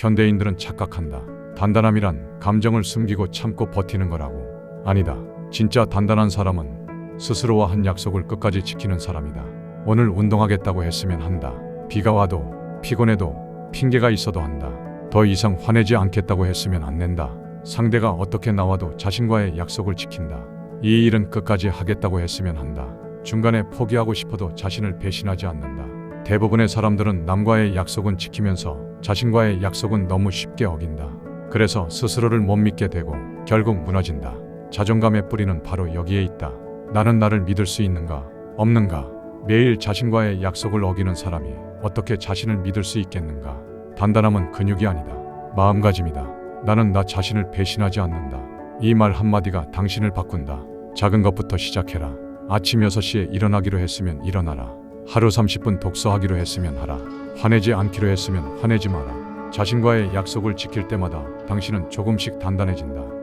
현대인들은 착각한다. 단단함이란 감정을 숨기고 참고 버티는 거라고. 아니다. 진짜 단단한 사람은 스스로와 한 약속을 끝까지 지키는 사람이다. 오늘 운동하겠다고 했으면 한다. 비가 와도 피곤해도 핑계가 있어도 한다. 더 이상 화내지 않겠다고 했으면 안 낸다. 상대가 어떻게 나와도 자신과의 약속을 지킨다. 이 일은 끝까지 하겠다고 했으면 한다. 중간에 포기하고 싶어도 자신을 배신하지 않는다. 대부분의 사람들은 남과의 약속은 지키면서 자신과의 약속은 너무 쉽게 어긴다. 그래서 스스로를 못 믿게 되고 결국 무너진다. 자존감의 뿌리는 바로 여기에 있다. 나는 나를 믿을 수 있는가? 없는가? 매일 자신과의 약속을 어기는 사람이 어떻게 자신을 믿을 수 있겠는가? 단단함은 근육이 아니다. 마음가짐이다. 나는 나 자신을 배신하지 않는다. 이 말 한마디가 당신을 바꾼다. 작은 것부터 시작해라. 아침 6시에 일어나기로 했으면 일어나라. 하루 30분 독서하기로 했으면 하라. 화내지 않기로 했으면 화내지 마라. 자신과의 약속을 지킬 때마다 당신은 조금씩 단단해진다.